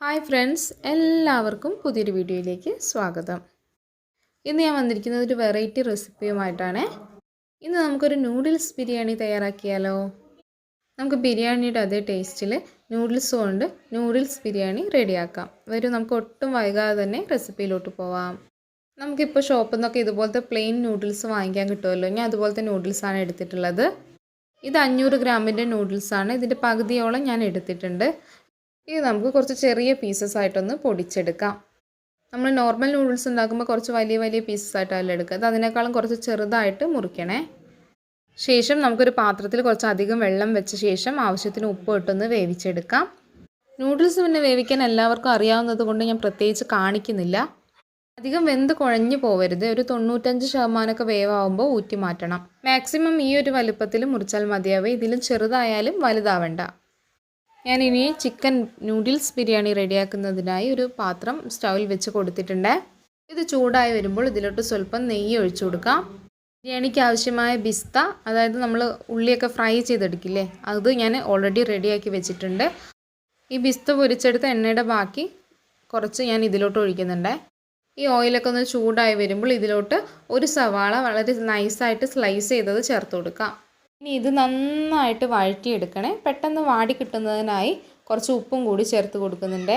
Hi friends എല്ലാവർക്കും പുതിയൊരു വീഡിയോയിലേക്ക് സ്വാഗതം. ഇന്ന് ഞാൻ വന്നിരിക്കുന്നത് ഒരു വെറൈറ്റി റെസിപ്പിയുമായിട്ടാണ് ഇന്ന് നമുക്കൊരു നൂഡിൽസ് ബിരിയാണി തയ്യാറാക്കിയാലോ? നമുക്ക് ബിരിയാണിയുടെ അതേ ടേസ്റ്റിൽ നൂഡിൽസ് കൊണ്ട് നൂഡിൽസ് ബിരിയാണി റെഡിയാക്കാം. വരും നമുക്ക് ഒട്ടും വൈകാതെ തന്നെ റെസിപ്പിയിലോട്ട് പോവാം. നമുക്കിപ്പോൾ ഷോപ്പിൽ നിന്നൊക്കെ ഇതുപോലത്തെ പ്ലെയിൻ നൂഡിൽസ് വാങ്ങിക്കാൻ കിട്ടുമല്ലോ ഞാൻ അതുപോലത്തെ നൂഡിൽസാണ് എടുത്തിട്ടുള്ളത്. ഇത് അഞ്ഞൂറ് ഗ്രാമിന്റെ നൂഡിൽസാണ് ഇതിന്റെ പകുതിയോളം ഞാൻ എടുത്തിട്ടുണ്ട്. ഇത് നമുക്ക് കുറച്ച് ചെറിയ പീസസ് ആയിട്ടൊന്ന് പൊടിച്ചെടുക്കാം. നമ്മൾ നോർമൽ നൂഡിൽസ് ഉണ്ടാക്കുമ്പോൾ കുറച്ച് വലിയ വലിയ പീസസ് ആയിട്ടല്ല എടുക്കുക. അത് അതിനേക്കാളും കുറച്ച് ചെറുതായിട്ട് മുറിക്കണേ. ശേഷം നമുക്കൊരു പാത്രത്തിൽ കുറച്ച് അധികം വെള്ളം വെച്ച ശേഷം ആവശ്യത്തിന് ഉപ്പ് ഇട്ടൊന്ന് വേവിച്ചെടുക്കാം. നൂഡിൽസ് പിന്നെ വേവിക്കാൻ എല്ലാവർക്കും അറിയാവുന്നത് കൊണ്ട് ഞാൻ പ്രത്യേകിച്ച് കാണിക്കുന്നില്ല. അധികം വെന്ത് കുഴഞ്ഞു പോവരുത്. ഒരു തൊണ്ണൂറ്റഞ്ച് ശതമാനമൊക്കെ വേവാകുമ്പോൾ ഊറ്റി മാറ്റണം. മാക്സിമം ഈ ഒരു വലുപ്പത്തിൽ മുറിച്ചാൽ മതിയാവേ. ഇതിലും ചെറുതായാലും വലുതാവണ്ട. ഞാൻ ഇനി ചിക്കൻ നൂഡിൽസ് ബിരിയാണി റെഡിയാക്കുന്നതിനായി ഒരു പാത്രം സ്റ്റൗവിൽ വെച്ച് കൊടുത്തിട്ടുണ്ട്. ഇത് ചൂടായി വരുമ്പോൾ ഇതിലോട്ട് സ്വല്പം നെയ്യ് ഒഴിച്ചു കൊടുക്കാം. ബിരിയാണിക്ക് ആവശ്യമായ ബിസ്ത അതായത് നമ്മൾ ഉള്ളിയൊക്കെ ഫ്രൈ ചെയ്തെടുക്കില്ലേ അത് ഞാൻ ഓൾറെഡി റെഡിയാക്കി വെച്ചിട്ടുണ്ട്. ഈ ബിസ്ത പൊരിച്ചെടുത്ത എണ്ണയുടെ ബാക്കി കുറച്ച് ഞാൻ ഇതിലോട്ട് ഒഴിക്കുന്നുണ്ട്. ഈ ഓയിലൊക്കെ ഒന്ന് ചൂടായി വരുമ്പോൾ ഇതിലോട്ട് ഒരു സവാള വളരെ നൈസായിട്ട് സ്ലൈസ് ചെയ്തത് ചേർത്ത് കൊടുക്കാം. ഇനി ഇത് നന്നായിട്ട് വഴറ്റിയെടുക്കണേ. പെട്ടെന്ന് വാടി കിട്ടുന്നതിനായി കുറച്ച് ഉപ്പും കൂടി ചേർത്ത് കൊടുക്കുന്നുണ്ട്.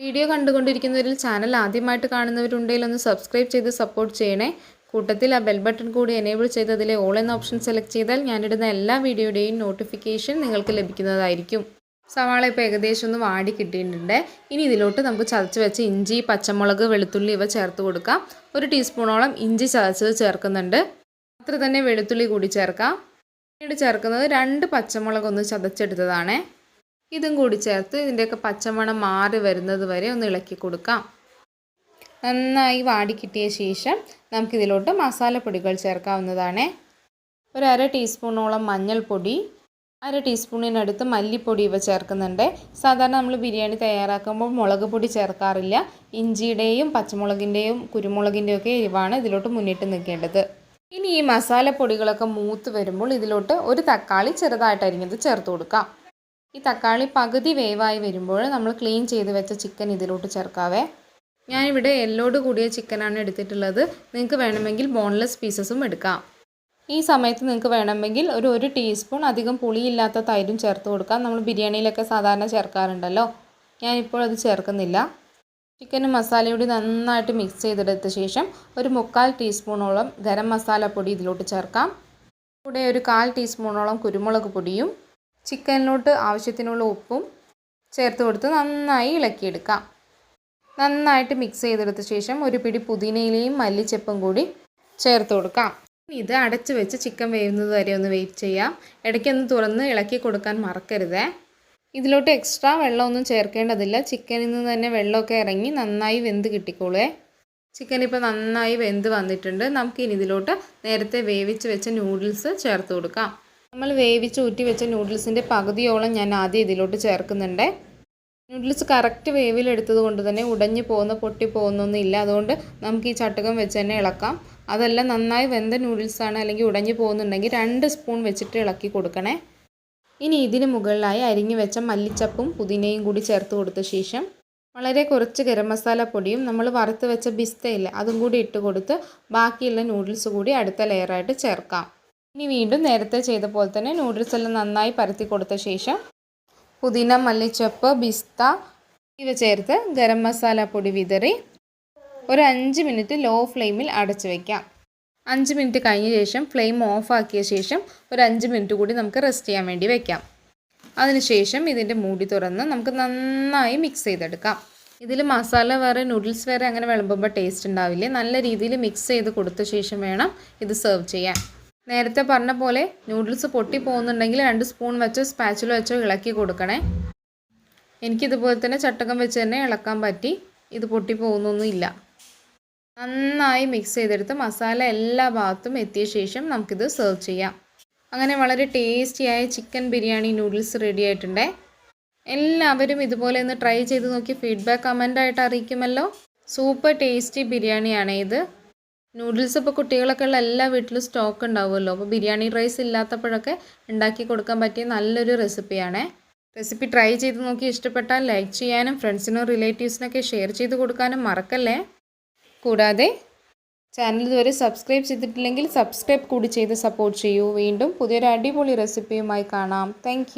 വീഡിയോ കണ്ടുകൊണ്ടിരിക്കുന്നവരിൽ ചാനൽ ആദ്യമായിട്ട് കാണുന്നവരുണ്ടെങ്കിൽ ഒന്ന് സബ്സ്ക്രൈബ് ചെയ്ത് സപ്പോർട്ട് ചെയ്യണേ. കൂട്ടത്തിൽ ആ ബെൽ ബട്ടൺ കൂടി എനേബിൾ ചെയ്ത് അതിലെ ഓൾ എന്ന ഓപ്ഷൻ സെലക്ട് ചെയ്താൽ ഞാനിടുന്ന എല്ലാ വീഡിയോയുടെയും നോട്ടിഫിക്കേഷൻ നിങ്ങൾക്ക് ലഭിക്കുന്നതായിരിക്കും. സവാള ഇപ്പോൾ ഏകദേശം ഒന്ന് വാടി കിട്ടിയിട്ടുണ്ട്. ഇനി ഇതിലോട്ട് നമുക്ക് ചതച്ച് വെച്ച് ഇഞ്ചി പച്ചമുളക് വെളുത്തുള്ളി ഇവ ചേർത്ത് കൊടുക്കാം. ഒരു ടീസ്പൂണോളം ഇഞ്ചി ചതച്ചത് ചേർക്കുന്നുണ്ട്. അത്ര തന്നെ വെളുത്തുള്ളി കൂടി ചേർക്കാം. പിന്നീട് ചേർക്കുന്നത് രണ്ട് പച്ചമുളക് ഒന്ന് ചതച്ചെടുത്തതാണ്. ഇതും കൂടി ചേർത്ത് ഇതിന്റെയൊക്കെ പച്ചമണം മാറി വരുന്നത് വരെ ഒന്ന് ഇളക്കി കൊടുക്കാം. നന്നായി വാടി കിട്ടിയ ശേഷം നമുക്കിതിലോട്ട് മസാലപ്പൊടികൾ ചേർക്കാവുന്നതാണ്. ഒരു അര ടീസ്പൂണോളം മഞ്ഞൾപ്പൊടി അര ടീസ്പൂണിനടുത്ത് മല്ലിപ്പൊടി ഇവ ചേർക്കുന്നുണ്ട്. സാധാരണ നമ്മൾ ബിരിയാണി തയ്യാറാക്കുമ്പോൾ മുളക് പൊടി ചേർക്കാറില്ല. ഇഞ്ചിയുടെയും പച്ചമുളകിന്റെയും കുരുമുളകിന്റെയും ഒക്കെ എരിവാണ് ഇതിലോട്ട് മുന്നിട്ട് നിൽക്കേണ്ടത്. ഇനി ഈ മസാലപ്പൊടികളൊക്കെ മൂത്ത് വരുമ്പോൾ ഇതിലോട്ട് ഒരു തക്കാളി ചെറുതായിട്ട് അരിഞ്ഞത് ചേർത്ത് കൊടുക്കാം. ഈ തക്കാളി പകുതി വേവായി വരുമ്പോൾ നമ്മൾ ക്ലീൻ ചെയ്ത് വെച്ച ചിക്കൻ ഇതിലോട്ട് ചേർക്കാവേ. ഞാനിവിടെ എല്ലോട് കൂടിയ ചിക്കനാണ് എടുത്തിട്ടുള്ളത്. നിങ്ങൾക്ക് വേണമെങ്കിൽ ബോൺലെസ് പീസസും എടുക്കാം. ഈ സമയത്ത് നിങ്ങൾക്ക് വേണമെങ്കിൽ ഒരു ഒരു ടീസ്പൂൺ അധികം പുളിയില്ലാത്ത തൈരും ചേർത്ത് കൊടുക്കാം. നമ്മൾ ബിരിയാണിയിലൊക്കെ സാധാരണ ചേർക്കാറുണ്ടല്ലോ. ഞാനിപ്പോൾ അത് ചേർക്കുന്നില്ല. ചിക്കനും മസാലയോട് നന്നായിട്ട് മിക്സ് ചെയ്തെടുത്ത ശേഷം ഒരു മുക്കാൽ ടീസ്പൂണോളം ഗരം മസാല പൊടി ഇതിലോട്ട് ചേർക്കാം. കൂടെ ഒരു കാൽ ടീസ്പൂണോളം കുരുമുളക് പൊടിയും ചിക്കനിലോട്ട് ആവശ്യത്തിനുള്ള ഉപ്പും ചേർത്ത് കൊടുത്ത് നന്നായി ഇളക്കിയെടുക്കാം. നന്നായിട്ട് മിക്സ് ചെയ്തെടുത്ത ശേഷം ഒരു പിടി പുതിനയിലയും മല്ലിച്ചപ്പും കൂടി ചേർത്ത് കൊടുക്കാം. ഇത് അടച്ചു വെച്ച് ചിക്കൻ വേവുന്നത് വരെ ഒന്ന് വെയിറ്റ് ചെയ്യാം. ഇടയ്ക്കൊന്ന് തുറന്ന് ഇളക്കി കൊടുക്കാൻ മറക്കരുതേ. ഇതിലോട്ട് എക്സ്ട്രാ വെള്ളമൊന്നും ചേർക്കേണ്ടതില്ല. ചിക്കനിൽ നിന്ന് തന്നെ വെള്ളമൊക്കെ ഇറങ്ങി നന്നായി വെന്ത് കിട്ടിക്കോളേ. ചിക്കൻ ഇപ്പോൾ നന്നായി വെന്ത് വന്നിട്ടുണ്ട്. നമുക്ക് ഇനി ഇതിലോട്ട് നേരത്തെ വേവിച്ച് വെച്ച നൂഡിൽസ് ചേർത്ത് കൊടുക്കാം. നമ്മൾ വേവിച്ച് ഊറ്റി വെച്ച നൂഡിൽസിന്റെ പകുതിയോളം ഞാൻ ആദ്യം ഇതിലോട്ട് ചേർക്കുന്നുണ്ട്. നൂഡിൽസ് കറക്റ്റ് വേവിലെടുത്തത് കൊണ്ട് തന്നെ ഉടഞ്ഞു പോകുന്ന പൊട്ടി പോകുന്നൊന്നുമില്ല അതുകൊണ്ട് നമുക്ക് ഈ ചട്ടകം വെച്ച് തന്നെ ഇളക്കാം. അതല്ല നന്നായി വെന്ത നൂഡിൽസാണ് അല്ലെങ്കിൽ ഉടഞ്ഞു പോകുന്നുണ്ടെങ്കിൽ രണ്ട് സ്പൂൺ വെച്ചിട്ട് ഇളക്കി കൊടുക്കണേ. ഇനി ഇതിന് മുകളിലായി അരിഞ്ഞു വെച്ച മല്ലിച്ചപ്പും പുതിനയും കൂടി ചേർത്ത് കൊടുത്ത ശേഷം വളരെ കുറച്ച് ഗരം മസാല പൊടിയും നമ്മൾ വറുത്ത് വെച്ച ബിസ്തയില്ല അതും കൂടി ഇട്ട് കൊടുത്ത് ബാക്കിയുള്ള നൂഡിൽസ് കൂടി അടുത്ത ലെയറായിട്ട് ചേർക്കാം. ഇനി വീണ്ടും നേരത്തെ ചെയ്ത പോലെ തന്നെ നൂഡിൽസ് എല്ലാം നന്നായി പരത്തി കൊടുത്ത ശേഷം പുതിന മല്ലിച്ചപ്പ് ബിസ്ത ഇവ ചേർത്ത് ഗരം മസാല പൊടി വിതറി ഒരു അഞ്ച് മിനിറ്റ് ലോ ഫ്ലെയിമിൽ അടച്ചു വയ്ക്കാം അഞ്ച് മിനിറ്റ് കഴിഞ്ഞ ശേഷം ഫ്ലെയിം ഓഫാക്കിയ ശേഷം ഒരു അഞ്ച് മിനിറ്റ് കൂടി നമുക്ക് റെസ്റ്റ് ചെയ്യാൻ വേണ്ടി വെക്കാം. അതിനുശേഷം ഇതിന്റെ മൂടി തുറന്ന് നമുക്ക് നന്നായി മിക്സ് ചെയ്തെടുക്കാം. ഇതിൽ മസാല വേറെ നൂഡിൽസ് വേറെ അങ്ങനെ വിളമ്പുമ്പോൾ ടേസ്റ്റ് ഉണ്ടാവില്ല? നല്ല രീതിയിൽ മിക്സ് ചെയ്ത് കൊടുത്ത ശേഷം വേണം ഇത് സെർവ് ചെയ്യാൻ. നേരത്തെ പറഞ്ഞ പോലെ നൂഡിൽസ് പൊട്ടി പോകുന്നുണ്ടെങ്കിൽ രണ്ട് സ്പൂൺ വെച്ചോ സ്പാച്ചിലോ വെച്ചോ ഇളക്കി കൊടുക്കണേ. എനിക്കിതുപോലെ തന്നെ ചട്ടകം വെച്ച് തന്നെ ഇളക്കാൻ പറ്റി. ഇത് പൊട്ടി പോകുന്നൊന്നുമില്ല നന്നായി മിക്സ് ചെയ്തെടുത്ത് മസാല എല്ലാ ഭാഗത്തും എത്തിയ ശേഷം നമുക്കിത് സെർവ് ചെയ്യാം. അങ്ങനെ വളരെ ടേസ്റ്റിയായ ചിക്കൻ ബിരിയാണി നൂഡിൽസ് റെഡി ആയിട്ടുണ്ടേ. എല്ലാവരും ഇതുപോലെ ഒന്ന് ട്രൈ ചെയ്ത് നോക്കി ഫീഡ്ബാക്ക് കമന്റായിട്ട് അറിയിക്കുമല്ലോ. സൂപ്പർ ടേസ്റ്റി ബിരിയാണിയാണ് ഇത്. നൂഡിൽസ് ഇപ്പോൾ കുട്ടികളൊക്കെ ഉള്ള എല്ലാ വീട്ടിലും സ്റ്റോക്ക് ഉണ്ടാവുമല്ലോ. അപ്പോൾ ബിരിയാണി റൈസ് ഇല്ലാത്തപ്പോഴൊക്കെ ഉണ്ടാക്കി കൊടുക്കാൻ പറ്റിയ നല്ലൊരു റെസിപ്പിയാണേ റെസിപ്പി ട്രൈ ചെയ്ത് നോക്കി ഇഷ്ടപ്പെട്ടാൽ ലൈക്ക് ചെയ്യാനും ഫ്രണ്ട്സിനും റിലേറ്റീവ്സിനൊക്കെ ഷെയർ ചെയ്ത് കൊടുക്കാനും മറക്കല്ലേ? കൂടാതെ ചാനൽ ഇതുവരെ സബ്സ്ക്രൈബ് ചെയ്തിട്ടില്ലെങ്കിൽ സബ്സ്ക്രൈബ് കൂടി ചെയ്ത് സപ്പോർട്ട് ചെയ്യൂ. വീണ്ടും പുതിയൊരു അടിപൊളി റെസിപ്പിയുമായി കാണാം. താങ്ക്